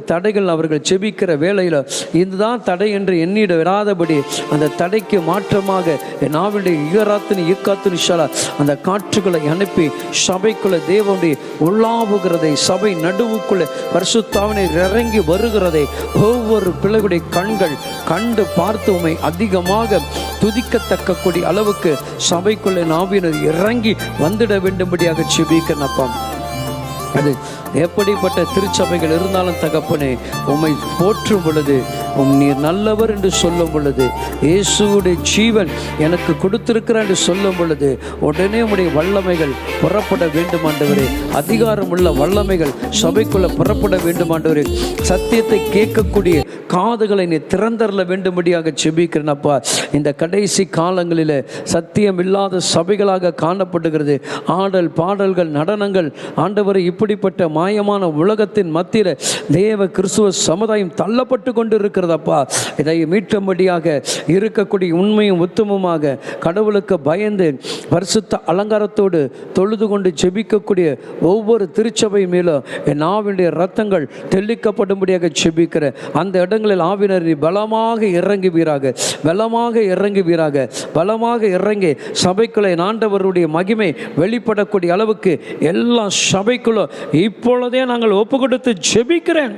தடைகள் அவர்கள் செபிக்கிற வேளையில் இதுதான் தடை என்று எண்ணிட விடாதபடி அந்த தடைக்கு மாற்றமாக என் ஆவிடைய ஈகராத்தினி ஈக்காத்தினி அந்த காற்றுகளை அனுப்பி சபைக்குள்ள தேவனுடைய உள்ளாவுகிறதை சபை நடுவுக்குள்ள பரிசுத்தாவினை இறங்கி வருகிறதை ஒவ்வொரு பிள்ளைகளுடைய கண்கள் கண்டு பார்த்து உமை அதிகமாக துதிக்கத்தக்க கூடிய அளவுக்கு சபைக்குள்ள நாவினர் இறங்கி வந்துட வேண்டும்படியாக செபிக்கிறனப்பா அது எப்படிப்பட்ட திருச்சபைகள் இருந்தாலும் தகப்பனே உம்மை போற்றும் பொழுது உம் நீர் நல்லவர் என்று சொல்லும் பொழுது இயேசுவுடைய ஜீவன் எனக்கு கொடுத்திருக்கிறார் என்று சொல்லும் பொழுது உடனே உடைய வல்லமைகள் புறப்பட வேண்டும் ஆண்டவரே. அதிகாரம் உள்ள வல்லமைகள் சபைக்குள்ள புறப்பட வேண்டும் ஆண்டவரே. சத்தியத்தை கேட்கக்கூடிய காதுகளை நீ திறந்தரல வேண்டும்படியாக செபிக்கிறேனப்பா இந்த கடைசி காலங்களில் சத்தியம் இல்லாத சபைகளாக காணப்படுகிறது. ஆடல் பாடல்கள் நடனங்கள் ஆண்டவரை இப்படிப்பட்ட மாயமான உலகத்தின் மத்தியில் தேவ கிறிஸ்துவ சமுதாயம் தள்ளப்பட்டு கொண்டு இருக்கிறதப்பா இதை மீட்டும்படியாக இருக்கக்கூடிய உண்மையும் உத்தமமாக கடவுளுக்கு பயந்து பரிசுத்த அலங்காரத்தோடு தொழுது கொண்டு ஜெபிக்கக்கூடிய ஒவ்வொரு திருச்சபை மேலும் என் ஆவினுடைய ரத்தங்கள் தெளிக்கப்படும்படியாக ஜெபிக்கிற அந்த இடங்களில் ஆவினர் நீ பலமாக இறங்குவீராக பலமாக இறங்குவீராக பலமாக இறங்கி சபைக்குள்ளே ஆண்டவருடைய மகிமை வெளிப்படக்கூடிய அளவுக்கு எல்லா சபைக்குள்ளும் இப்பொழுதே நாங்கள் ஒப்பு கொடுத்து ஜெபிக்கிறேன்.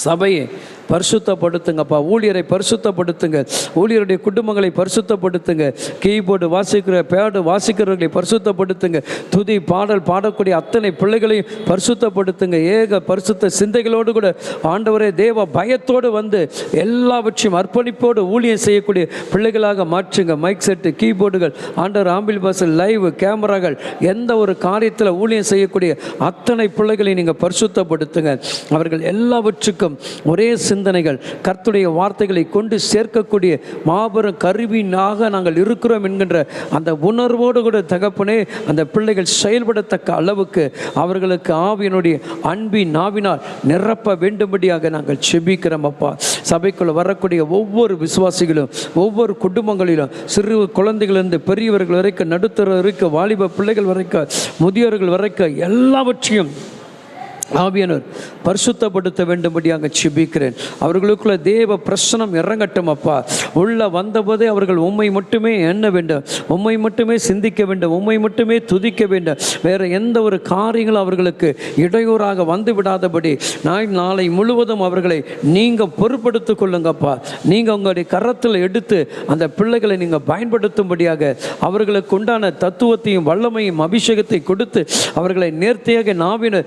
சபையை பரிசுத்தப்படுத்துங்கப்பா. ஊழியரை பரிசுத்தப்படுத்துங்க. ஊழியருடைய குடும்பங்களை பரிசுத்தப்படுத்துங்க. கீபோர்டு வாசிக்கிற பேடு வாசிக்கிறவர்களை பரிசுத்தப்படுத்துங்க. துதி பாடல் பாடக்கூடிய அத்தனை பிள்ளைகளையும் பரிசுத்தப்படுத்துங்க. ஏக பரிசுத்த சிந்தைகளோடு கூட ஆண்டவரே தேவ பயத்தோடு வந்து எல்லாவற்றையும் அர்ப்பணிப்போடு ஊழியம் செய்யக்கூடிய பிள்ளைகளாக மாற்றுங்க. மைக் செட்டு கீபோர்டுகள் ஆண்டவர் ஆம்பிள் பஸ்ஸில் லைவ் கேமராக்கள் எந்த ஒரு காரியத்தில் ஊழியம் செய்யக்கூடிய அத்தனை பிள்ளைகளை நீங்கள் பரிசுத்தப்படுத்துங்க. அவர்கள் எல்லாவற்றுக்கும் ஒரே சிந்தனைகள் கர்த்துடைய வார்த்தைகளை கொண்டு சேர்க்கக்கூடிய மாபெரும் கருவினாக நாங்கள் இருக்கிறோம் என்கின்ற அந்த உணர்வோடு கூட தகப்பனே அந்த பிள்ளைகள் செயல்படத்தக்க அளவுக்கு அவர்களுக்கு ஆவியினுடைய அன்பின் நாவினால் நிரப்ப வேண்டும்படியாக நாங்கள் செபிக்கிறோம் அப்பா. சபைக்குள்ள வரக்கூடிய ஒவ்வொரு விசுவாசிகளும் ஒவ்வொரு குடும்பங்களிலும் சிறு குழந்தைகளிலிருந்து பெரியவர்கள் வரைக்கும் நடுத்தர வரைக்கும் வாலிப பிள்ளைகள் வரைக்கும் முதியோர்கள் வரைக்கும் எல்லாவற்றையும் ஆவியானவர் பரிசுத்தப்படுத்த வேண்டும்படியாக செபிக்கிறேன் அவர்களுக்குள்ள தேவ பிரசனம் இறங்கட்டும் அப்பா. உள்ள வந்தபோதே அவர்கள் உம்மை மட்டுமே எண்ண வேண்டும். உம்மை மட்டுமே சிந்திக்க வேண்டும். உம்மை மட்டுமே துதிக்க வேண்டும். வேற எந்த ஒரு காரியங்களும் அவர்களுக்கு இடையூறாக வந்து விடாதபடி நான் நாளை முழுவதும் அவர்களை நீங்கள் பொருட்படுத்திக் கொள்ளுங்கப்பா நீங்கள் உங்களுடைய கரத்தில் எடுத்து அந்த பிள்ளைகளை நீங்கள் பயன்படுத்தும்படியாக அவர்களுக்கு உண்டான தத்துவத்தையும் வல்லமையும் அபிஷேகத்தை கொடுத்து அவர்களை நேர்த்தியாக நாவினர்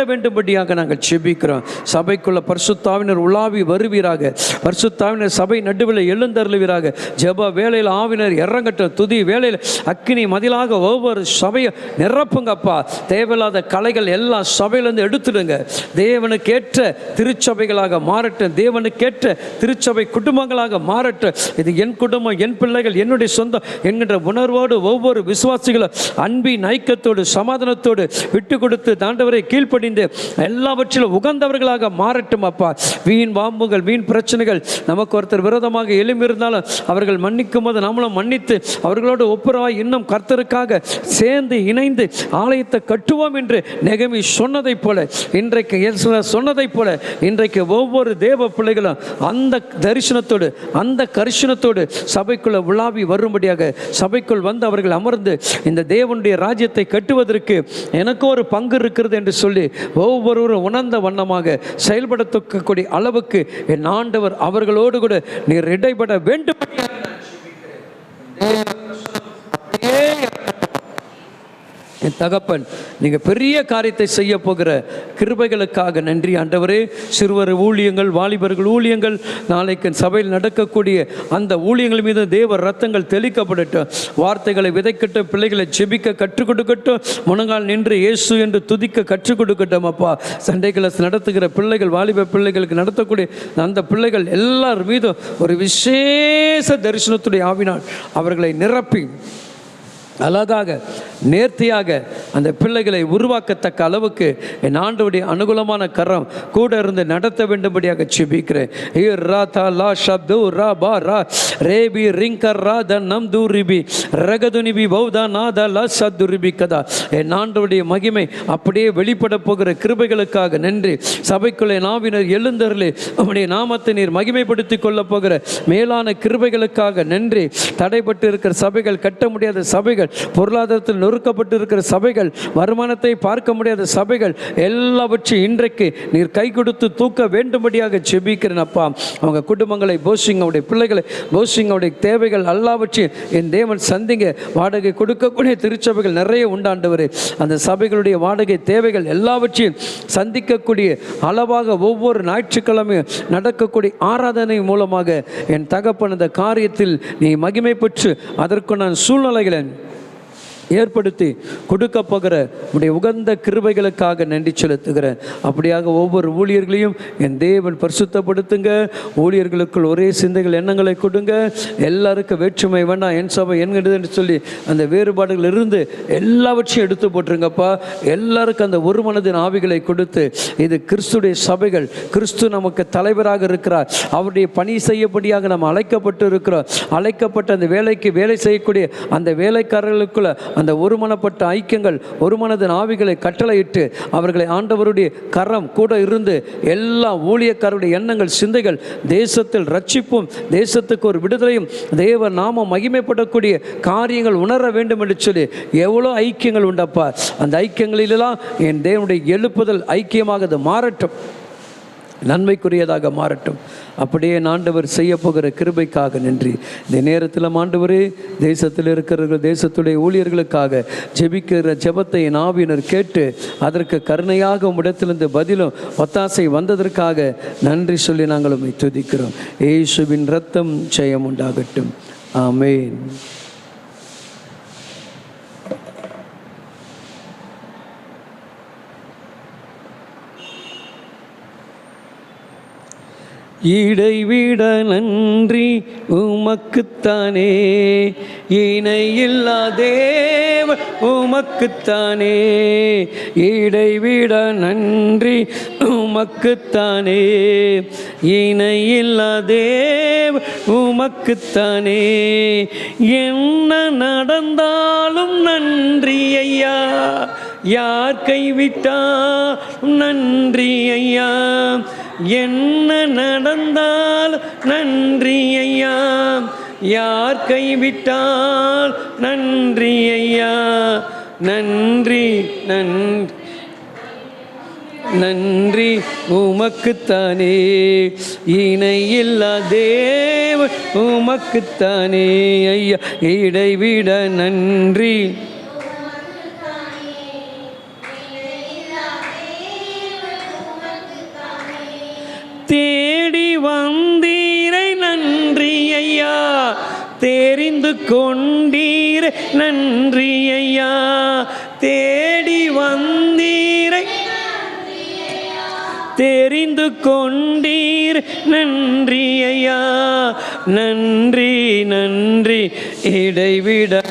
இடைப்பட வேண்டும்படியாக நாங்கள் செபிக்கிறோம். சபைக்குள்ள பரிசுத்தாவினர் உலாவி வருவீராக. பரிசுத்தாவினர் சபை நடுவில் எழுந்தருளுவீராக. ஜெப வேலையில் ஆவினர் இறங்கட்டும். துதி வேலையில் அக்கினி மதிலாக ஒவ்வொரு சபையை நிரப்புங்கப்பா. தேவையில்லாத கலைகள் எல்லா சபையிலேருந்து எடுத்துடுங்க. தேவனுக்கேற்ற திருச்சபைகளாக மாறட்டும். தேவனுக்கேற்ற திருச்சபை குடும்பங்களாக மாறட்டும். இது என் குடும்பம் என் பிள்ளைகள் என்னுடைய சொந்தம் என்கின்ற உணர்வோடு ஒவ்வொரு விசுவாசிகளும் அன்பின் ஐக்கியத்தோடு சமாதானத்தோடு விட்டு கொடுத்து தாண்டவரை கீழ்ப்படி கீழ்ப்படிந்து எல்லாவற்றிலும் உகந்தவர்களாக மாறட்டும் அப்பா. வீண் வாம்புகள் வீண் பிரச்சனைகள் நமக்கு ஒருத்தர் விரோதமாக எழும்பியிருந்தாலும் அவர்கள் மன்னிக்கும் போது நம்மளும் மன்னித்து அவர்களோடு ஒப்புரவாய் இன்னும் கர்த்தருக்காக சேர்ந்து இணைந்து ஆலயத்தை கட்டுவோம் என்று நெகமி சொன்னதைப் போல இன்றைக்கு சொன்னதைப் போல இன்றைக்கு ஒவ்வொரு தேவ பிள்ளைகளும் அந்த தரிசனத்தோடு அந்த கரிசனத்தோடு சபைக்குள்ள உலாவி வரும்படியாக சபைக்குள் வந்து அவர்கள் அமர்ந்து இந்த தேவனுடைய ராஜ்யத்தை கட்டுவதற்கு எனக்கு ஒரு பங்கு இருக்கிறது என்று சொல்லி ஒவ்வொருவரும் உணர்ந்த வண்ணமாக செயல்படுத்தக்கூடிய அளவுக்கு என் ஆண்டவர் அவர்களோடு கூட நீர் இடைப்பட வேண்டும் என் தகப்பன் நீங்கள் பெரிய காரியத்தை செய்ய போகிற கிருபைகளுக்காக நன்றி. ஆண்டவரே சிறுவர் ஊழியங்கள் வாலிபர்கள் ஊழியங்கள் நாளைக்கு சபையில் நடக்கக்கூடிய அந்த ஊழியங்கள் மீது தேவ ரத்தங்கள் தெளிக்கப்படட்டும். வார்த்தைகளை விதைக்கட்டும் பிள்ளைகளை செபிக்க கற்றுக் கொடுக்கட்டும். முனங்கால் நின்று இயேசு என்று துதிக்க கற்றுக் கொடுக்கட்டும் அப்பா. சண்டை கிளாஸ் நடத்துகிற பிள்ளைகள் வாலிப பிள்ளைகளுக்கு நடத்தக்கூடிய அந்த பிள்ளைகள் எல்லார் மீதும் ஒரு விசேஷ தரிசனத்துடைய ஆவினால் அவர்களை நிரப்பி அழகாக நேர்த்தியாக அந்த பிள்ளைகளை உருவாக்கத்தக்க அளவுக்கு என் ஆண்டவுடைய அனுகூலமான கரம் கூட இருந்து நடத்த வேண்டும்படியாக செபிக்கிறேன் ரா தா லா ஷப்து ரா பா ரா. ரேபி ரிங்கர் ரா த நம் தூரிபி ரகதுனிபி பௌதா நாதா லா சத்துரிபி கதா என் ஆண்டவுடைய மகிமை அப்படியே வெளிப்பட போகிற கிருபைகளுக்காக நன்றி சபைக்குள்ளே நாவினர் எழுந்தருளே அவனுடைய நாமத்தை நீர் மகிமைப்படுத்திக் கொள்ளப் போகிற மேலான கிருபைகளுக்காக நன்றி தடைப்பட்டு இருக்கிற சபைகள் கட்ட முடியாத சபைகள் பொருளாதாரத்தில் நொறுக்கப்பட்டு இருக்கிற சபைகள் வருமானத்தை பார்க்க முடியாத சபைகள் எல்லாவற்றையும் இன்றைக்கு நீர் கை கொடுத்து தூக்க வேண்டும்படியாக செபிக்கிறேன் அப்பா. அவங்க குடும்பங்களை போஷிங் அவருடைய பிள்ளைகளை போஷிங் அவருடைய தேவைகள் எல்லாவற்றையும் என் தேவன் சந்திங்க. வாடகை கொடுக்கக்கூடிய திருச்சபைகள் நிறைய உண்டாண்டவர். அந்த சபைகளுடைய வாடகை தேவைகள் எல்லாவற்றையும் சந்திக்கக்கூடிய அளவாக ஒவ்வொரு ஞாயிற்றுக்கிழமையும் நடக்கக்கூடிய ஆராதனை மூலமாக என் தகப்பன் அந்த காரியத்தில் நீ மகிமை பெற்று அதற்கு நான் சூழ்நிலைகளை ஏற்படுத்தி கொடுக்க போகிற உடைய உகந்த கிருபைகளுக்காக நன்றி செலுத்துகிறேன். அப்படியாக ஒவ்வொரு ஊழியர்களையும் என் தேவன் பரிசுத்தப்படுத்துங்க. ஊழியர்களுக்குள் ஒரே சிந்தைகள் எண்ணங்களை கொடுங்க. எல்லாருக்கும் வேற்றுமை வேண்டாம் என் சபை என்கிறது என்று சொல்லி அந்த வேறுபாடுகள் இருந்து எல்லாவற்றையும் எடுத்து போட்டுருங்கப்பா. எல்லாருக்கும் அந்த ஒரு மனதின் ஆவிகளை கொடுத்து இது கிறிஸ்துடைய சபைகள் கிறிஸ்து நமக்கு தலைவராக இருக்கிறார். அவருடைய பணி செய்யப்படியாக நம்ம அழைக்கப்பட்டு இருக்கிறோம் அழைக்கப்பட்ட அந்த வேலைக்கு வேலை செய்யக்கூடிய அந்த வேலைக்காரர்களுக்குள்ள அந்த ஒருமனப்பட்ட ஐக்கியங்கள் ஒருமனதின் ஆவிகளை கட்டளையிட்டு அவர்களை ஆண்டவருடைய கரம் கூட இருந்து எல்லா ஊழியக்காரருடைய எண்ணங்கள் சிந்தைகள் தேசத்தில் ரட்சிப்பும் தேசத்துக்கு ஒரு விடுதலையும் தேவ நாமம் மகிமைப்படக்கூடிய காரியங்கள் உணர வேண்டும் என்று சொல்லி எவ்வளோ ஐக்கியங்கள் உண்டப்பா. அந்த ஐக்கியங்களிலெல்லாம் என் தேவனுடைய எழுப்புதல் ஐக்கியமாக அது மாறட்டும். நன்மைக்குரியதாக மாறட்டும். அப்படியே ஆண்டவர் செய்ய போகிற கிருபைக்காக நன்றி. இந்த நேரத்தில் ஆண்டவரே தேசத்தில் இருக்கிறவர்கள் தேசத்துடைய ஊழியர்களுக்காக ஜெபிக்கிற ஜெபத்தை நாவினர் கேட்டு அதற்கு கருணையாக உம்மிடத்திலிருந்து பதிலும் ஒத்தாசை வந்ததற்காக நன்றி சொல்லி நாங்கள் துதிக்கிறோம். இயேசுவின் ரத்தம் ஜெயம் உண்டாகட்டும் ஆமேன். இடைவிட நன்றி உமக்குத்தானே. இணையில்லா தேவ உமக்குத்தானே. இடைவிட நன்றி உமக்குத்தானே. இணையில்லா தேவ உமக்குத்தானே. என்ன நடந்தாலும் நன்றி ஐயா. யார் கைவிட்டா? நன்றி ஐயா. என்ன நடந்தால் நன்றி ஐயா. யார் கைவிட்டால் நன்றி ஐயா. நன்றி நன்றி. நன்றி உமக்குத்தானே. இணையில்லா தேவ உமக்குத்தானே ஐயா. இடைவிட நன்றி. வந்தீரை நன்றி ஐயா. தெரிந்து கொண்டீர் நன்றி ஐயா. தேடி வந்தீரை தெரிந்து கொண்டீர் நன்றி ஐயா. நன்றி நன்றி. இடைவிட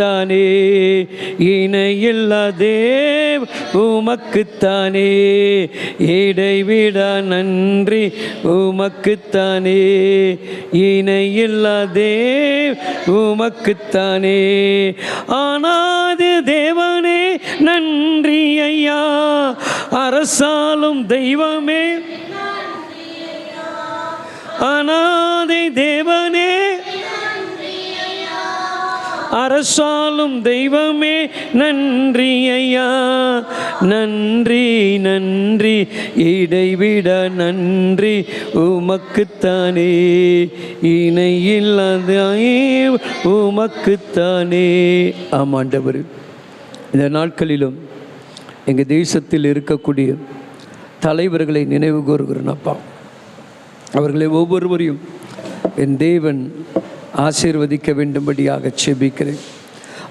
உமக்குத்தானே இணையில்லா தேவ் உமக்குத்தானே? இடைவிடா நன்றி உமக்குத்தானே? இணையில்லா தேவ் உமக்குத்தானே? ஆனாது தேவனே நன்றி ஐயா. அரசாலும் தெய்வமே. அனாதை தேவனே அரசாலும் தெய்வமே நன்றி ஐயா நன்றி நன்றி இடைவிட நன்றி உமக்குத்தானே. இணையில்லாத உமக்குத்தானே. ஆமாண்டவர் இந்த நாட்களிலும் எங்கள் தேசத்தில் இருக்கக்கூடிய தலைவர்களை நினைவு கூறுகிறேன் அப்பா. அவர்களை ஒவ்வொருவரையும் என் தேவன் ஆசீர்வதிக்க வேண்டும்படியாக செபிக்கிறேன்.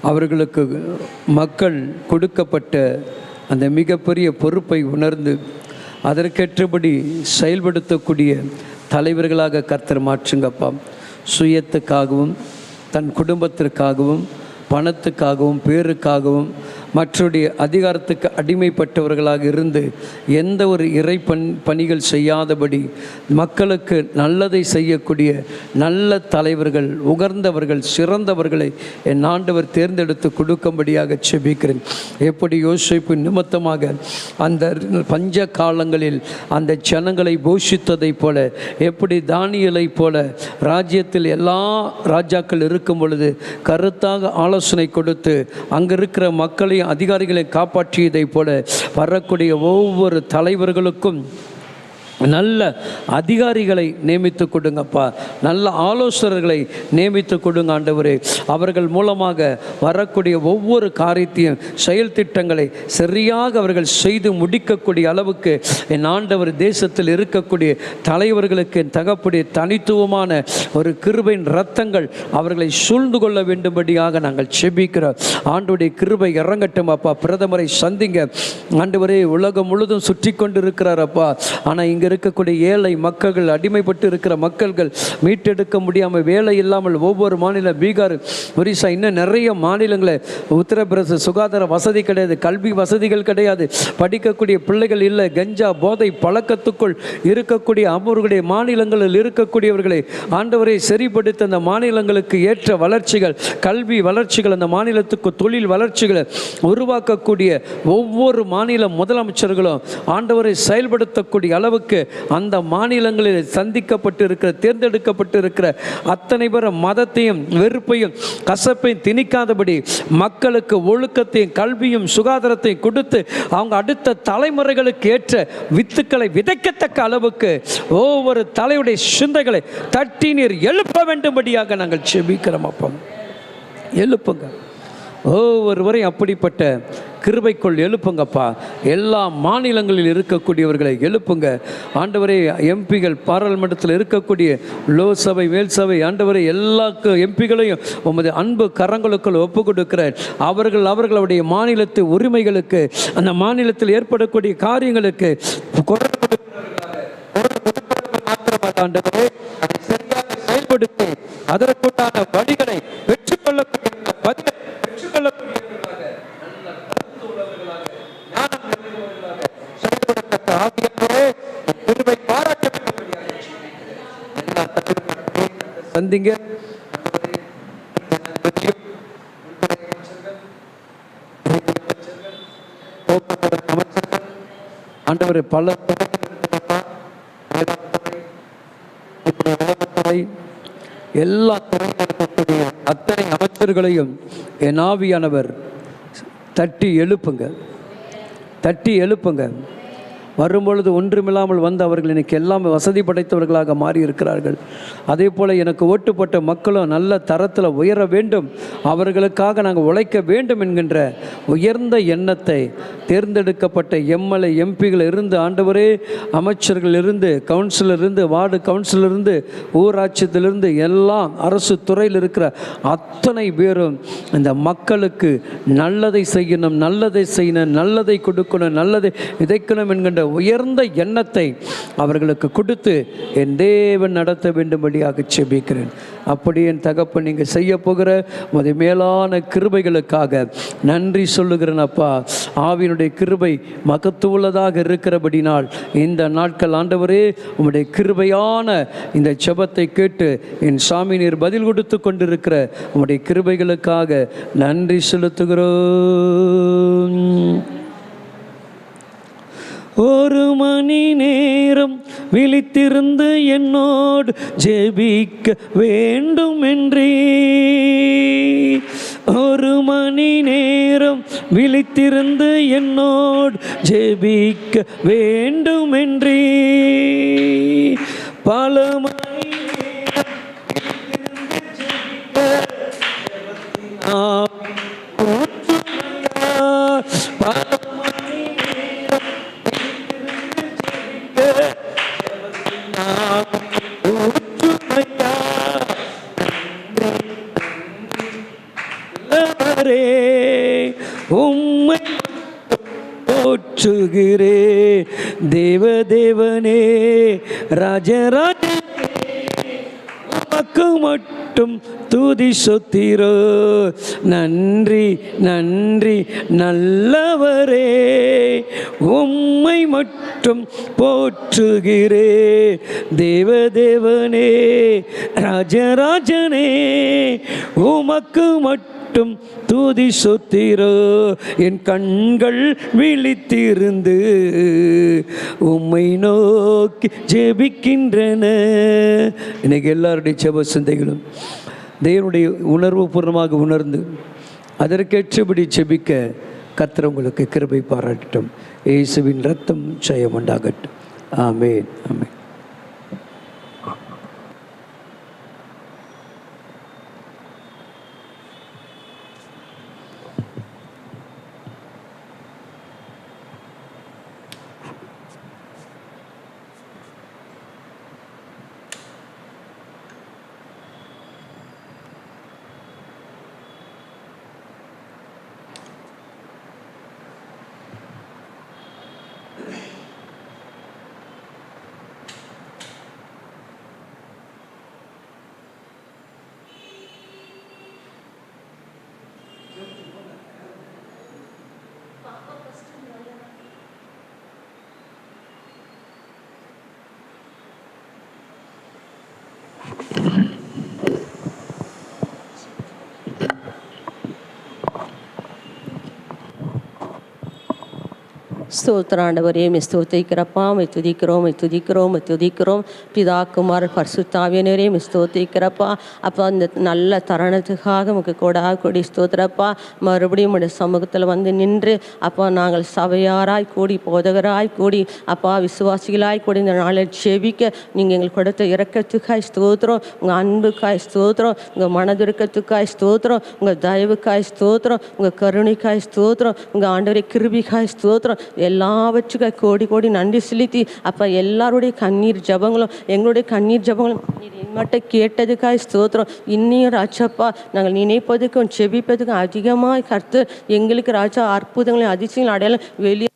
அவர்களுக்கு மக்கள் கொடுக்கப்பட்ட அந்த மிகப்பெரிய பொறுப்பை உணர்ந்து அதற்கேற்றபடி செயல்படுத்தக்கூடிய தலைவர்களாக கர்த்தர் மாற்றுங்கப்பா. சுயத்துக்காகவும் தன் குடும்பத்திற்காகவும் பணத்துக்காகவும் பேருக்காகவும் மற்றொடைய அதிகாரத்துக்கு அடிமைப்பட்டவர்களாக இருந்து எந்த ஒரு இறை பண் பணிகள் செய்யாதபடி மக்களுக்கு நல்லதை செய்யக்கூடிய நல்ல தலைவர்கள் உகர்ந்தவர்கள் சிறந்தவர்களை என் ஆண்டவர் தேர்ந்தெடுத்து கொடுக்கும்படியாக செபிக்கிறேன். எப்படி யோசிப்பு நிமித்தமாக அந்த பஞ்ச காலங்களில் அந்த ஜனங்களை போஷித்ததைப் போல எப்படி தானியலை போல ராஜ்யத்தில் எல்லா ராஜாக்கள் இருக்கும் பொழுது கருத்தாக ஆலோசனை கொடுத்து அங்கே இருக்கிற மக்களை அதிகாரிகளை காப்பாற்றியதைப் போல வரக்கூடிய ஒவ்வொரு தலைவர்களுக்கும் நல்ல அதிகாரிகளை நியமித்து கொடுங்கப்பா. நல்ல ஆலோசகர்களை நியமித்து கொடுங்க ஆண்டவரே. அவர்கள் மூலமாக வரக்கூடிய ஒவ்வொரு காரியத்தையும் செயல் திட்டங்களை சரியாக அவர்கள் செய்து முடிக்கக்கூடிய அளவுக்கு என் ஆண்டவர் தேசத்தில் இருக்கக்கூடிய தலைவர்களுக்கு என் தகப்புடைய தனித்துவமான ஒரு கிருபையின் ரத்தங்கள் அவர்களை சூழ்ந்து கொள்ள வேண்டும்படியாக நாங்கள் செபிக்கிறோம். ஆண்டுடைய கிருபை இறங்கட்டும் அப்பா. பிரதமரை சந்திங்க. ஆண்டவரே உலகம் முழுதும் சுற்றி கொண்டு இருக்கிறார் அப்பா. ஆனால் இங்கே இருக்கக்கூடிய ஏழை மக்கள் அடிமைப்பட்டு இருக்கிற மக்கள்கள் மீட்டெடுக்க முடியாமல் வேலை இல்லாமல் ஒவ்வொரு மாநிலம் பீகார் ஒரிசா இன்னும் நிறைய மாநிலங்களை உத்தரப்பிரதேச சுகாதார வசதி கிடையாது கல்வி வசதிகள் கிடையாது. படிக்கக்கூடிய பிள்ளைகள் இல்லை கஞ்சா போதை பழக்கத்துக்குள் இருக்கக்கூடிய அவர்களுடைய மாநிலங்களில் இருக்கக்கூடியவர்களை ஆண்டவரை சரிப்படுத்த அந்த மாநிலங்களுக்கு ஏற்ற வளர்ச்சிகள் கல்வி வளர்ச்சிகள் அந்த மாநிலத்துக்கு தொழில் வளர்ச்சிகளை உருவாக்கக்கூடிய ஒவ்வொரு மாநில முதலமைச்சர்களும் ஆண்டவரை செயல்படுத்தக்கூடிய அளவுக்கு அந்த மாநிலங்களில் சந்திக்கப்பட்டு இருக்கிற தேர்ந்தெடுக்கப்பட்டு இருக்கிற அத்தனை பேர் மதத்தையும் வெறுப்பையும் கசப்பையும் திணிக்காதபடி மக்களுக்கு ஒழுக்கத்தையும் கல்வியும் சுகாதாரத்தையும் கொடுத்து அவங்க அடுத்த தலைமுறைகளுக்கு ஏற்ற வித்துக்களை விதைக்கத்தக்க அளவுக்கு ஒவ்வொரு தலையுடைய சிந்தைகளை தட்டி நீர் எழுப்ப வேண்டும்படியாக நாங்கள் செபிக்கிறோம் அப்போ. எழுப்புங்க. ஒவ்வொருவரையும் அப்படிப்பட்ட கிருபைக்குள் எழுப்புங்கப்பா. எல்லா மாநிலங்களில் இருக்கக்கூடியவர்களை எழுப்புங்க. ஆண்டவரே எம்பிகள் பாராளுமன்றத்தில் இருக்கக்கூடிய லோ சபை மேல் சபை ஆண்டவரை எல்லா எம்பிகளையும் உமது அன்பு கரங்களுக்குள் ஒப்பு கொடுக்கிறேன் அவர்கள் அவர்களுடைய மாநிலத்து உரிமைகளுக்கு அந்த மாநிலத்தில் ஏற்படக்கூடிய காரியங்களுக்கு குரல் மாத்திரமல்ல அதை சரியாக செயல்படுத்தி அதற்குண்டான வழிகளை பெற்றுக்கொள்ளக்கூடிய பதிலை பெற்றுக்கொள்ளக்கூடியவர்களாக நல்ல கருத்து நிறைந்தவர்களாக செயல்படத்தக்க ஆகியோரே திருவை பாராட்ட வேண்டும்படியாக ஜெபிக்கிறேன். எல்லா தகுதியும் சந்திங்க போக்குவரத்து அமைச்சர்கள் ஆண்டவர் பல துறை, எல்லா துறையில் அத்தனை அமைச்சர்களையும் என் ஆவியானவர் தட்டி எழுப்புங்க. தட்டி எழுப்புங்க. வரும்பொழுது ஒன்றுமில்லாமல் வந்து அவர்கள் எனக்கு எல்லாமே வசதி படைத்தவர்களாக மாறி இருக்கிறார்கள் அதே போல் எனக்கு ஓட்டுப்பட்ட மக்களும் நல்ல தரத்தில் உயர வேண்டும். அவர்களுக்காக நாங்கள் உழைக்க வேண்டும் என்கின்ற உயர்ந்த எண்ணத்தை தேர்ந்தெடுக்கப்பட்ட எம்எல்ஏ எம்பிகள் இருந்து ஆண்டவரே அமைச்சர்கள் இருந்து கவுன்சிலர் இருந்து வார்டு கவுன்சிலர் இருந்து ஊராட்சியத்திலிருந்து எல்லாம் அரசு துறையில் இருக்கிற அத்தனை பேரும் இந்த மக்களுக்கு நல்லதை செய்யணும் நல்லதை செய்யணும் நல்லதை கொடுக்கணும் நல்லதை விதைக்கணும் என்கின்ற என்ற உயர்ந்த எண்ணத்தை அவர்களுக்கு கொடுத்து என் தேவன் நடத்த வேண்டும்படியாக செபிக்கிறேன். அப்படி என் தகப்பன் நீங்கள் செய்ய போகிற உமது மேலான கிருபைகளுக்காக நன்றி சொல்லுகிறேன் அப்பா. ஆவியினுடைய கிருபை மகத்துவதாக இருக்கிறபடினால் இந்த நாட்கள் ஆண்டவரே உம்முடைய கிருபையான இந்த செபத்தை கேட்டு என் சாமி நீர் பதில் கொடுத்து கொண்டிருக்கிற உம்முடைய கிருபைகளுக்காக நன்றி செலுத்துகிறோம். ஒரு மணி நேரம் விழித்திருந்து என்னோடு ஜெபிக்க வேண்டும் என்றே ஒரு மணி நேரம் விழித்திருந்து என்னோடு ஜெபிக்க வேண்டும் என்றே பல ராஜராஜ உமக்கு மட்டும் துதி சொத்திரோ. நன்றி நன்றி நல்லவரே. உம்மை மட்டும் போற்றுகிறே. தேவதேவனே ராஜராஜனே உமக்கு மட்டும் துதி சொத்திரோ என் கண்கள் விழித்திருந்து உம்மை நோக்கி ஜெபிக்கின்றன. இன்னைக்கு எல்லாருடைய செப சிந்தைகளும் தேவனுடைய உணர்வு பூர்வமாக உணர்ந்து அதற்கேற்றபடி செபிக்க கத்திர உங்களுக்கு கிருபை பாராட்டட்டும். இயேசுவின் ரத்தம் ஜெயம் உண்டாகட்டும் ஆமேன் ஆமேன். Thank you. ஸ்தோத்திராண்டவரே மை ஸ்தோத்திக்கிறப்பா மை துதிக்கிறோம் மை துதிக்கிறோம் மை துதிக்கிறோம். பிதா குமார் பரிசுத்தாவியனரே மை ஸ்தோத்திக்கிறப்பா. அப்போ அந்த நல்ல தருணத்துக்காக உமக்கு கொடா கொடி ஸ்தோத்திரப்பா. மறுபடியும் உடைய சமூகத்தில் வந்து நின்று அப்போ நாங்கள் சபையாராய் கூடி போதகராய் கூடி அப்பா விசுவாசிகளாய் கூடி இந்த நாளில் செபிக்க நீங்கள் எங்களுக்கு கொடுத்த இறக்கத்துக்காய் ஸ்தோத்திரம் உங்கள் அன்புக்காய் ஸ்தோத்திரம் உங்கள் மனதிருக்கத்துக்காய் ஸ்தோத்திரம் உங்கள் தயவுக்காய் ஸ்தோத்திரம் உங்கள் கருணைக்காய் ஸ்தோத்திரம் உங்கள் ஆண்டவரை கிருபிக்காய் ஸ்தோத்திரம். எல்லாவற்றுக்காய் கோடி கோடி நன்றி செலுத்தி அப்போ எல்லாருடைய கண்ணீர் ஜபங்களும் எங்களுடைய கண்ணீர் ஜபங்களும் நீர் மட்டும் கேட்டதுக்காய் ஸ்தோத்திரம். இன்னியும் ராஜாப்பா நாங்கள் நினைப்பதுக்கும் செபிப்பதுக்கும் அதிகமாக கருத்து எங்களுக்கு ராஜா அற்புதங்களையும் அதிசயங்களும் அடையாளம் வெளியே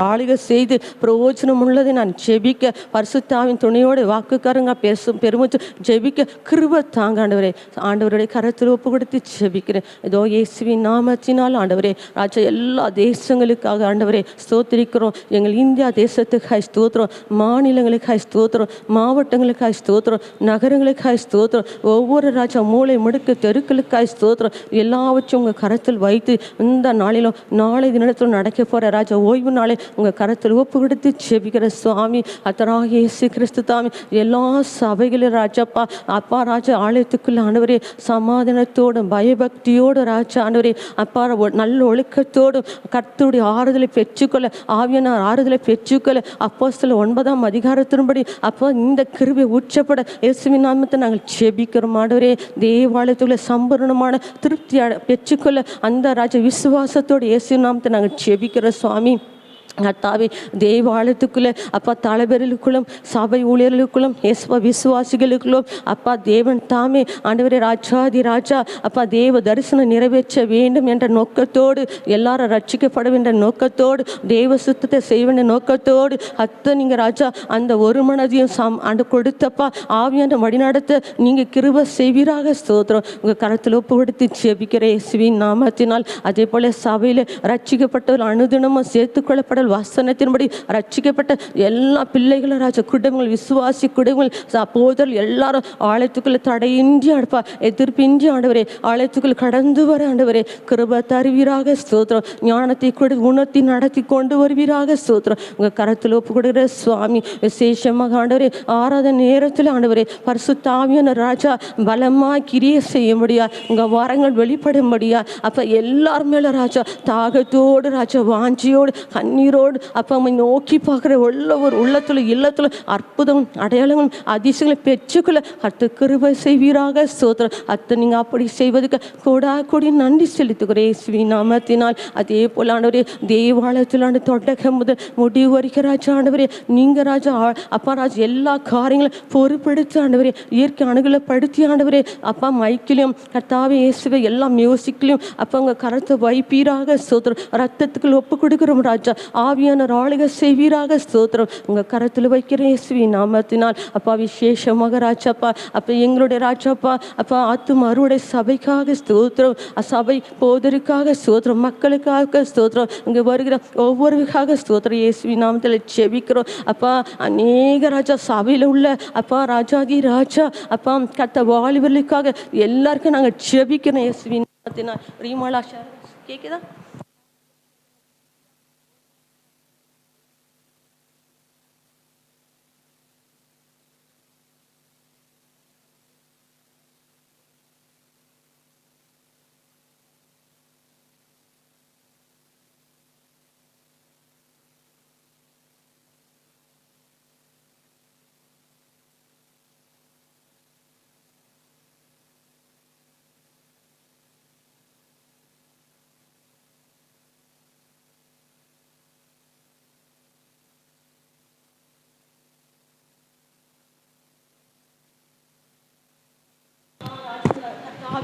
ஆளுக செய்து பிரயோஜனம் உள்ளதை நான் ஜெபிக்க பரிசுத்தாவின் துணையோடு வாக்குக்காரங்க பேசும் பெருமிச்சு ஜெபிக்க கிருப தாங்க ஆண்டவரே. ஆண்டவருடைய கரத்தில் ஒப்பு கொடுத்து ஜெபிக்கிறேன். ஏதோ இயேசுவின் நாமத்தினால் ஆண்டவரே ராஜா எல்லா தேசங்களுக்காக ஆண்டவரே ஸ்தோத்திரிக்கிறோம். எங்கள் இந்தியா தேசத்துக்காய் ஸ்தோத்திரம். மாநிலங்களுக்காய் ஸ்தோத்திரம். மாவட்டங்களுக்காய் ஸ்தோத்திரம். நகரங்களுக்காய் ஸ்தோத்திரம். ஒவ்வொரு ராஜா மூளை முடுக்கு தெருக்களுக்காய் ஸ்தோத்திரம். எல்லாவற்றையும் உங்கள் கரத்தில் வைத்து இந்த நாளிலும் நாளை தினத்தில் நடக்க போகிற ராஜா ஓய்வு நாளே உங்கள் கரத்தில் ஒப்பு கொடுத்து செபிக்கிற சுவாமி அத்தனாக இயேசு கிறிஸ்து தாமி எல்லா சபைகளும் ராஜப்பா அப்பா ராஜா ஆலயத்துக்குள்ள ஆண்டவரே சமாதானத்தோடும் பயபக்தியோடு ராஜா ஆண்டவரே அப்பா ஒ- நல்ல ஒழுக்கத்தோடும் கர்த்தருடைய ஆறுதலை பெற்றுக்கொள்ள ஆவியனார் ஆறுதலை பெற்றுக்கொள்ள அப்போ சில ஒன்பதாம் அதிகாரத்தின்படி அப்போ இந்த கிருபை உச்சப்பட இயேசுவின் நாமத்தை நாங்கள் செபிக்கிறோம் ஆண்டவரே தேவாலயத்துக்குள்ள சம்பூர்ணமான திருப்தி பெற்றுக்கொள்ள அந்த ராஜ விசுவாசத்தோடு இயேசு நாமத்தை நாங்கள் செபிக்கிறோம் சுவாமி. கர்த்தாவே தேவாலயத்துக்குள்ளே அப்பா தலைவர்களுக்குள்ளும் சபை ஊழியர்களுக்குள்ளும் எஸ்வ விசுவாசிகளுக்குள்ளும் அப்பா தேவன் தாமே ஆண்டவரே ராஜாதி ராஜா அப்பா தேவ தரிசனம் நிறைவேற்ற வேண்டும் என்ற நோக்கத்தோடு எல்லாரும் ரட்சிக்கப்பட வேண்ட நோக்கத்தோடு தேவ சுத்தத்தை செய்ய வேண்டிய நோக்கத்தோடு அத்தை நீங்கள் ராஜா அந்த ஒரு மனதையும் சம் அந்த கொடுத்தப்பா ஆவியான வழிநடத்த நீங்கள் கிருப செய்வீராக ஸ்தோத்திரம். உங்கள் கரத்தில் ஒப்புப்படுத்தி செபிக்கிற ஜெபிக்கிற இயேசுவின் நாமத்தினால். அதே போல் சபையில் ரட்சிக்கப்பட்டவர் அனுதினமும் சேர்த்துக்கொள்ளப்பட சேர்த்துக்கொள்ளப்படல் வசனத்தின்படி ரட்சிக்கப்பட்ட எல்லா பிள்ளைகளும் ராஜா குடும்பங்கள் விசுவாசி குடும்பங்கள் சகோதரர்கள் எல்லாரும் ஆலயத்துக்குள்ள தடையின்றி அடுப்பா எதிர்ப்பின்றி ஆண்டவரே ஆலயத்துக்குள் கடந்து வர ஆண்டவரே கிருப தருவீராக ஸ்தோத்திரம். ஞானத்தை கொடு உணர்த்தி நடத்தி கொண்டு வருவீராக ஸ்தோத்திரம். உங்கள் கரத்தில் ஒப்பு கொடுக்கிற சுவாமி விசேஷமாக ஆண்டவரே ஆராத நேரத்தில் ஆண்டவரே பரிசுத்தாவியான ராஜா பலமாக கிரிய செய்ய முடியா உங்கள் வரங்கள் வெளிப்படும்படியா அப்போ எல்லார் மேலே ராஜா தாகத்தோடு ராஜா வாஞ்சியோடு கண்ணீர் உயிரோடு அப்போ அவங்க நோக்கி பார்க்குற உள்ள ஒரு உள்ளத்தில் இல்லத்தில் அற்புதம் அடையாளங்களும் அதிசயங்களை பெற்றுக்கொள்ள அத்து கிருபை செய்வீராக சோதரம் அத்தை நீங்கள் அப்படி செய்வதுக்கு கூடா கொடி நன்றி செலுத்துகிறேன் இயேசுவின் நாமத்தினால். அதே போல் ஆண்டவரே தேவாலயத்தில் ஆண்டு தொடக்கம் முதல் முடிவு வரைக்கும் ராஜா ஆண்டவரே நீங்கள் ராஜா அப்பா ராஜா எல்லா காரியங்களும் பொறுப்படுத்தி ஆண்டவரே இயற்கை அணுகலப்படுத்தி ஆண்டவரே அப்பா மைக்கிலையும் கர்த்தாவே இயேசுவை எல்லா மியூசிக்லையும் அப்போ உங்கள் கரத்தை வைப்பீராக சோதரம் ரத்தத்துக்கு ஒப்பு கொடுக்குறோம் ராஜா. ஆவியான ஆளுக செய்வீராக ஸ்தோத்திரம். உங்கள் கரத்தில் வைக்கிற இயேசுவி நாமத்தினால். அப்பா விசேஷமாக ராஜாப்பா அப்போ எங்களுடைய ராஜாப்பா அப்பா ஆத்தும அறுவடை சபைக்காக ஸ்தோத்திரம். சபை போதருக்காக ஸ்தோத்திரம். மக்களுக்காக ஸ்தோத்திரம். இங்கே வருகிற ஒவ்வொருவருக்காக ஸ்தோத்திரம். இயேசுவி நாமத்தில் செபிக்கிறோம் அப்பா அநேக ராஜா சபையில் உள்ள அப்பா ராஜாதி ராஜா அப்பா கத்த வாலிபர்களுக்காக எல்லாருக்கும் நாங்கள் செபிக்கிறோம் இயேசுவின் நாமத்தினால். ரீமாலா கேட்குதா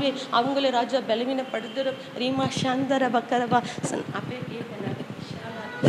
கர்த்தாவே அவங்கள ராஜா பலவீனப்படுத்துகிற ரீமா சாந்தர பக்கரவா சன் அப்படியே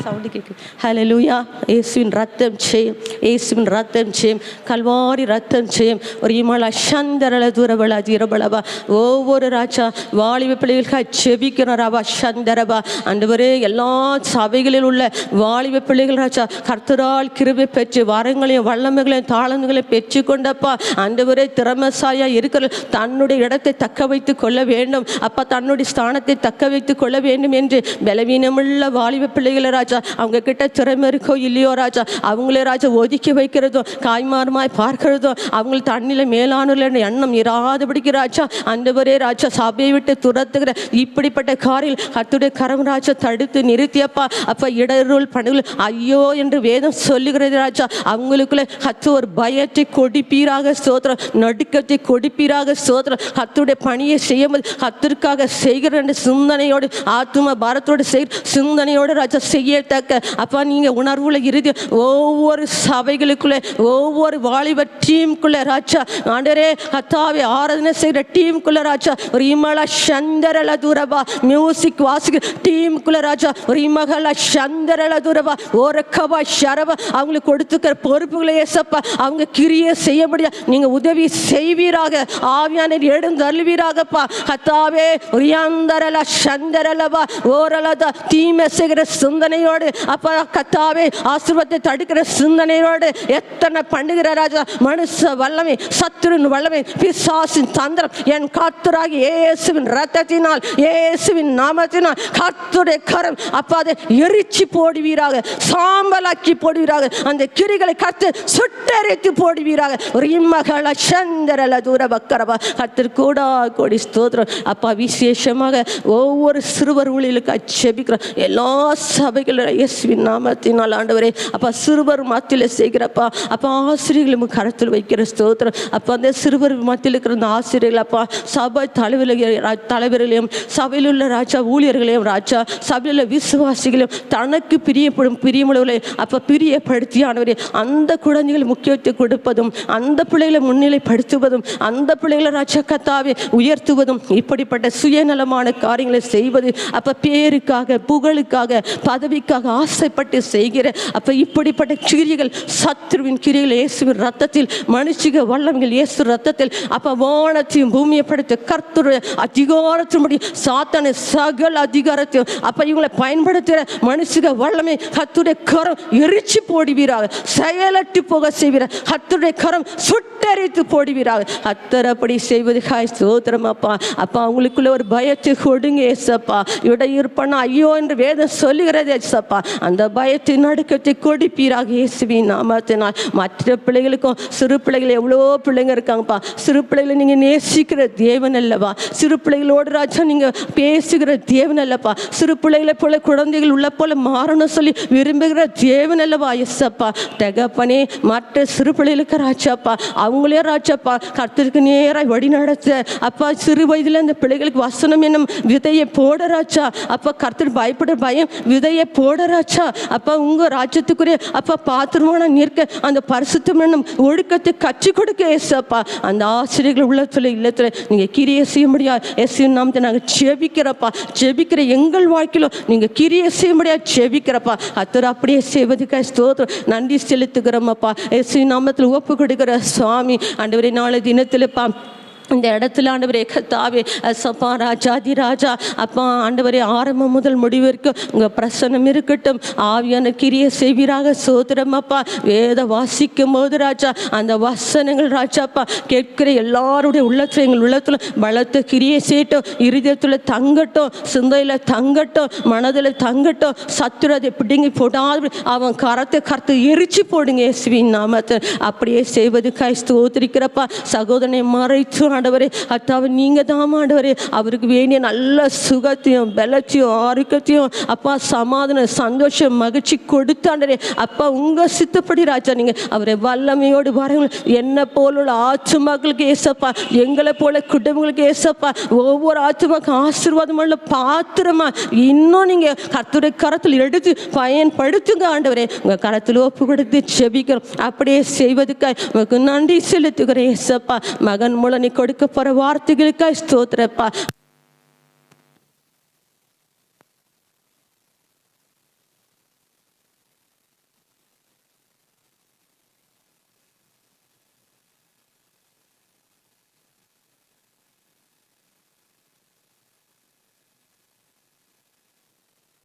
சவுண்டு கேட்கு ஹalleluya இயேசுவின் ரத்தம் செய்யும் இயேசுவின் ரத்தம் செய்யும் கல்வாரி ரத்தம் செய்யும் ஒரு இமள சந்தரள தூரபல தீரபலபா ஒவ்வொரு ராஜா வாலிப பிள்ளைகளுக்காக செபிக்கிறோம் ராபா சந்தரபா அன்றுவரே எல்லா சபைகளில் உள்ள வாலிப பிள்ளைகள் ராஜா கர்த்தரால் கிருபை பெற்று வரங்களையும் வல்லமைகளையும் தாளங்களையும் பெற்று கொண்டப்பா அன்றுவரே திறமசாயா இருக்கிற தன்னுடைய இடத்தை தக்க வைத்து கொள்ள வேண்டும். அப்பா தன்னுடைய ஸ்தானத்தை தக்க வைத்து கொள்ள வேண்டும் என்று பலவீனமுள்ள வாலிப பிள்ளைகளை ராஜா அவங்க கிட்ட திறமை இருக்கோ இல்லையோ ராஜா அவங்களே ராஜா ஒதுக்கி வைக்கிறதும் காய்மாரமாய் பார்க்கிறதும் அவங்களை தண்ணியில் மேலானுள்ள எண்ணம் இராதபடிக்கு ராஜா அண்டவரே ராஜா சபையை விட்டு துரத்துகிற இப்படிப்பட்ட காரில் கத்துடைய கரம் ராஜா தடுத்து நிறுத்தியப்பா. அப்ப இடருள் பணிகள் ஐயோ என்று வேதம் சொல்லுகிறது ராஜா அவங்களுக்குள்ள கத்து ஒரு பயத்தை கொடிப்பீராக சோத்திரம் நடுக்கத்தை கொடிப்பீராக சோத்திரம் கத்துடைய பணியை செய்யும்போது கத்திற்காக செய்கிற என்ற சிந்தனையோடு ஆத்ம பாரத்தோடு செய் சிந்தனையோடு ராஜா செய்யத்தக்க. அப்பா நீங்கள் உணர்வுல இறுதி ஒவ்வொரு சபைகளுக்குள்ளே ஒவ்வொரு வாலிப டீமுக்குள்ள ராஜா. ஆண்டரே கத்தாவை ஆராதனை செய்கிற டீமுக்குள்ள ராஜா. ஒரு இமல சந்தரல தூரபா மியூசிக் வாசிக்க டீமுக்குள்ள ராஜா. ஒரு இமகல சந்தரல தூரபா ஓரக்கபா ஷரபா. அவங்களுக்கு கொடுத்துக்கிற பொறுப்புகளை ஏசப்பா அவங்க கிரியை செய்ய முடியாது நீங்கள் உதவி செய்வீராக. ஆவியான எழுந்தருவீராகப்பா கத்தாவே ரியாந்தரல சந்தரலவா ஓரலதா தீமை செய்கிற சுந்த சிந்தனையோடு. அப்பா கத்தாவே ஆசிர்வத்தை தடுக்கிற சிந்தனையோடு எத்தனை பண்ணுகிற ராஜா? மனுஷ வல்லமை சத்துருவின் வல்லமை பிசாசின் தந்திரம். என் கத்துராகி இயேசுவின் ரத்தத்தினால் இயேசுவின் நாமத்தினால் கர்த்தருடைய கரம் அப்பா அதை எரிச்சு போடுவீராக சாம்பலாக்கி போடுவீராக அந்த கிரிகளை கத்து சுட்டரித்து போடுவீராக. ஒரு இம்மகள சந்திரல தூர பக்கரவா கத்திரு கூடா கோடி ஸ்தோத்திரம். அப்பா விசேஷமாக ஒவ்வொரு சிறுவர் ஊழியலுக்கு அச்சபிக்கிறோம். எல்லா சபைகளும் இயேசுவின் நாமத்தினால் ஆண்டவரே அப்பா சிறுவர் மத்தியில் செய்கிறப்பா அப்பா ஆசிரியர்களும் கருத்தில் வைக்கிற ஸ்தோத்திரம். அப்போ அந்த சிறுவர் மத்தியில் இருக்கிற அந்த ஆசிரியர்கள் அப்பா சபை தலைவர்களையும் தலைவர்களையும் சபையில் உள்ள ராஜா ஊழியர்களையும் ராஜா சபையில் உள்ள விசுவாசிகளையும் தனக்கு பிரியப்படும் பிரியமுள்ளவர்களை அப்போ பிரியப்படுத்தி ஆண்டவரே அந்த குழந்தைகள் முக்கியத்துவம் கொடுப்பதும் அந்த பிள்ளைகளை முன்னிலைப்படுத்துவதும் அந்த பிள்ளைகளை ராஜா கத்தாவே உயர்த்துவதும் இப்படிப்பட்ட சுயநலமான காரியங்களை செய்வது அப்போ பேருக்காக புகழுக்காக பதவிக்காக ஆசைப்பட்டு செய்கிற அப்போ இப்படிப்பட்ட கிரியைகள் சத்ருவின் கிரியைகள் இயேசுவின் ரத்தத்தில் மனுஷிக வல்லவங்கள் இயேசு ரத்தத்தில் அப்போ வானத்தையும் பூமியை படுத்த கர்த்தருடைய அதிகாரத்தின்படி சாத்தான சகல் அதிகாரத்தையும் அப்போ இவங்களை பயன்படுத்துகிற மனுஷிக வல்லமை கத்துடைய கரம் எரிச்சு போடுவீராக செயலட்டு போக செய்வீராக கத்துடைய கரம் சுட்டரித்து போடுவீராக. கர்த்தர் அப்படி ஹாய் சோத்திரம் அப்பா. அப்பா அவங்களுக்குள்ள ஒரு பயத்தை கொடுங்க ஏசப்பா இடையிருப்பனா ஐயோ என்று வேதம் சொல்லுகிறது. ஏசப்பா அந்த பயத்தை நடுக்கத்தை கொடுப்பீராக இயேசுவின் நாமத்தினால். மற்ற பிள்ளைகளுக்கும் சிறு பிள்ளைகள் எவ்வளோ பிள்ளைங்க இருக்காங்கப்பா. சிறு பிள்ளைகளை நீங்கள் நேசிக்கிற தேவன் அல்லவா? சிறு பிள்ளைகளோடு ராஜா நீங்கள் பேசுகிற தேவன் அல்லப்பா. சிறு பிள்ளைகளை போல குழந்தைகள் உள்ள போல மாறணும் சொல்லி விரும்புகிற தேவன் அல்லவா எஸ்ஸப்பா தகப்பனே மற்ற சிறு பிள்ளைகளுக்கு ராஜாப்பா. அவங்களே ராஜாப்பா. கர்த்தருக்கு நேராக வழி நடத்த. அப்பா சிறு வயதில் அந்த பிள்ளைகளுக்கு வசனம் என்னும் விதையை போட ராஜா. அப்பா கர்த்தர் பயப்பட பயம். விதையை போட ராஜா அப்பா உங்கள் ராஜ்யத்துக்குரிய அப்பா பாத்திரமான நிற்க அந்த பரிசுத்தம் ஒழுக்கத்தை கற்றுக் கொடுக்க ஏசப்பா. அந்த ஆசிரியர்கள் உள்ளத்தில் இல்லத்தில் நீங்கள் கிரியை செய்ய முடியாது எஸ்வின் நாமத்தை நாங்கள் ஜெபிக்கிறப்பா. ஜெபிக்கிற எங்கள் வாழ்க்கையிலும் நீங்கள் கிரியை செய்ய முடியாது ஜெபிக்கிறப்பா. அத்தர் அப்படியே செய்வதுக்காக ஸ்தோத்திரம். நன்றி செலுத்துகிறோமப்பா எஸ்யூ நாமத்தில் ஒப்பு கொடுக்கிற சுவாமி ஆண்டவரே நாளை தினத்தில்ப்பா இந்த இடத்துல ஆண்டவரே கத்தாவே சப்பா ராஜாதி ராஜா அப்பா ஆண்டவரே ஆரம்பம் முதல் முடிவு வரைக்கும் உங்கள் பிரசனம் இருக்கட்டும். ஆவியான கிரிய செய்வீராக சோதரம் அப்பா. வேத வாசிக்கும் போது ராஜா அந்த வசனங்கள் ராஜாப்பா கேட்கிற எல்லாருடைய உள்ளத்தில் எங்கள் உள்ளத்தில் பலத்த கிரியை செய்யட்டும். இருதயத்தில் தங்கட்டும் சிந்தையில் தங்கட்டும் மனதில் தங்கட்டும். சத்துரதை பிடுங்கி போடாது. அவன் கரத்தை கருத்து எரிச்சு போடுங்க இயேசுவின் நாமத்தை. அப்படியே செய்வதுக்காய் ஸ்தோத்திரிக்கிறப்பா. சகோதரனை மறைத்து ஆண்டவரே. அத்தாவை நீங்கள் தான் ஆண்டவரே. அவருக்கு வேண்டிய நல்ல சுகத்தையும் பலத்தையும் ஆரோக்கியத்தையும் அப்பா சமாதானம் சந்தோஷம் மகிழ்ச்சி கொடுத்தாண்டரே அப்பா உங்கள் சித்தப்படி ராஜா நீங்கள் அவரை வல்லமையோடு பாருங்கள். என்ன போல உள்ள ஆத்துமாக்களுக்கு ஏசப்பா எங்களை போல குடும்பங்களுக்கு ஏசப்பா ஒவ்வொரு ஆச்சு ஆசீர்வாதம் உள்ள பாத்திரமா இன்னும் நீங்கள் கர்த்தருடைய கரத்தில் எடுத்து பயன்படுத்துங்க ஆண்டவரே. உங்கள் கரத்தில் ஒப்பு கொடுத்து செபிக்கிறோம் அப்படியே செய்வதுக்காக உங்களுக்கு நன்றி செலுத்துகிறேன் ஏசப்பா. மகன் மூலம் நீ கொடுக்க போகிற வார்த்தைகளுக்காய் ஸ்தோத்திரப்பா